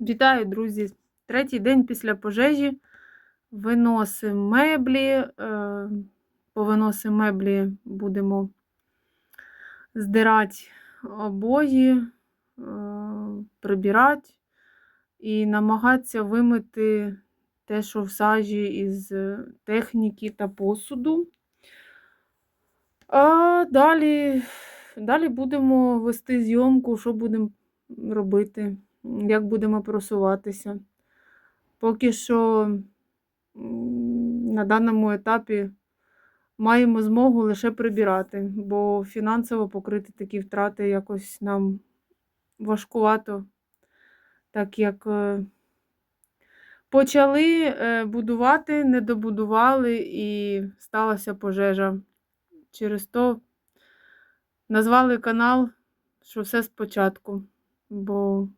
Вітаю, друзі! Третій день після пожежі. Виносимо меблі. е, Повиносимо меблі, будемо здирати обої, е, прибирати і намагатися вимити те, що в сажі із техніки та посуду. А далі, далі будемо вести зйомку, що будемо робити, як будемо просуватися. Поки що на даному етапі маємо змогу лише прибирати, бо фінансово покрити такі втрати якось нам важкувато, так як е, почали е, будувати, не добудували і сталася пожежа. Через то назвали канал, що все спочатку, бо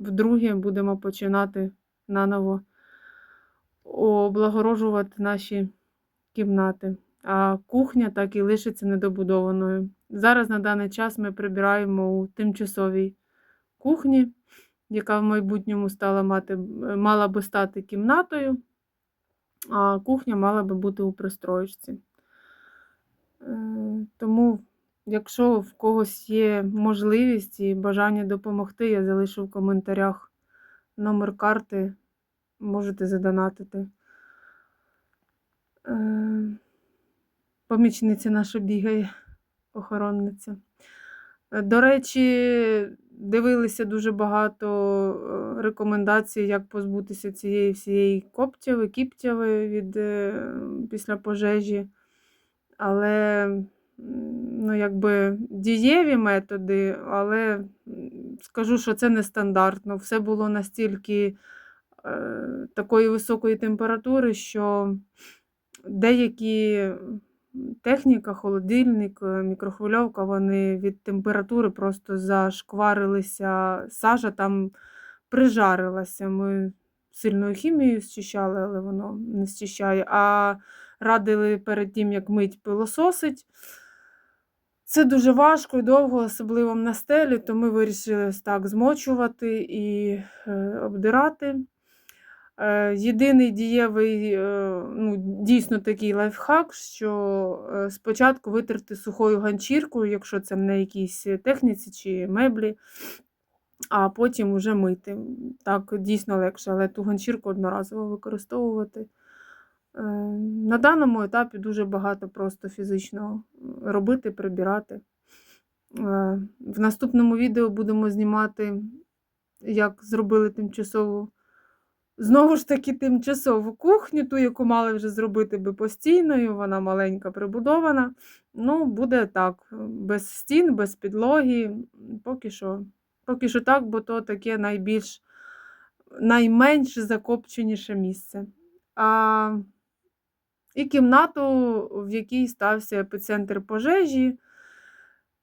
вдруге будемо починати наново облагорожувати наші кімнати. А кухня так і лишиться недобудованою. Зараз на даний час ми прибираємо у тимчасовій кухні, яка в майбутньому стала мати, мала би стати кімнатою, а кухня мала би бути у пристроєчці. Е, Тому, якщо в когось є можливість і бажання допомогти, я залишу в коментарях номер карти, можете задонатити. Е, Помічниця наша бігає, охоронниця. Е, До речі, дивилися дуже багато е, рекомендацій, як позбутися цієї всієї коптяви, кіптяви від, е, після пожежі. Але ну, якби дієві методи, але скажу, що це нестандартно. Все було настільки е, такої високої температури, що деякі техніка, холодильник, е, мікрохвильовка, вони від температури просто зашкварилися, сажа там прижарилася. Ми сильною хімією зчищали, але воно не зчищає. А радили перед тим, як мить пилососить. Це дуже важко і довго, особливо на стелі, то ми вирішили так змочувати і е, обдирати. Е, Єдиний дієвий, е, ну, дійсно такий лайфхак, що спочатку витерти сухою ганчіркою, якщо це на якійсь техніці чи меблі, а потім вже мити. Так дійсно легше, але ту ганчірку одноразово використовувати. На даному етапі дуже багато просто фізично робити, прибирати. Е, В наступному відео будемо знімати, як зробили тимчасову, знову ж таки, тимчасову кухню, ту, яку мали вже зробити би постійною, вона маленька прибудована. Ну, буде так, без стін, без підлоги. Поки що, поки що так, бо то таке найбільш найменш закопченіше місце. А, і кімнату, в якій стався епіцентр пожежі.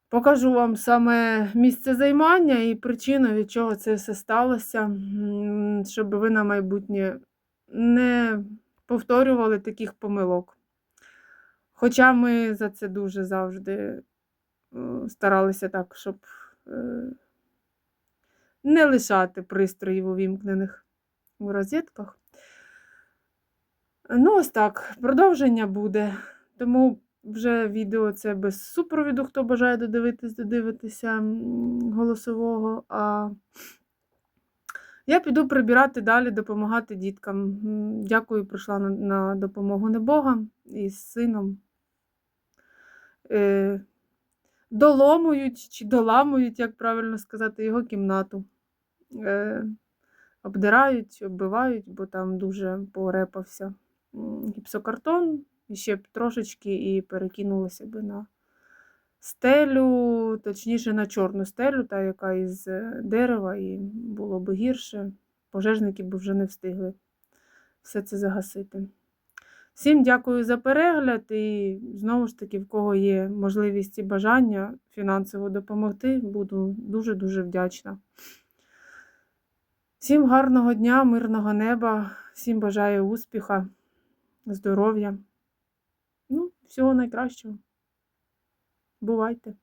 Покажу вам саме місце займання і причину, від чого це все сталося, щоб ви на майбутнє не повторювали таких помилок. Хоча ми за це дуже завжди е, старалися так, щоб е, не лишати пристроїв увімкнених у розетках. Ну, ось так, продовження буде. Тому вже відео це без супровіду, хто бажає додивитись, додивитися голосового. А я піду прибирати далі, допомагати діткам. Дякую, прийшла на, на допомогу небога із сином. Е, доломують чи доламують, як правильно сказати, його кімнату. Е, обдирають, оббивають, бо там дуже порепався гіпсокартон, ще б трошечки і перекинулося би на стелю, точніше на чорну стелю, та яка із е, дерева, і було б гірше. Пожежники б вже не встигли все це загасити. Всім дякую за перегляд і знову ж таки, в кого є можливість і бажання фінансово допомогти, буду дуже-дуже вдячна. Всім гарного дня, мирного неба, всім бажаю успіха, здоров'я. Ну, всього найкращого. Бувайте!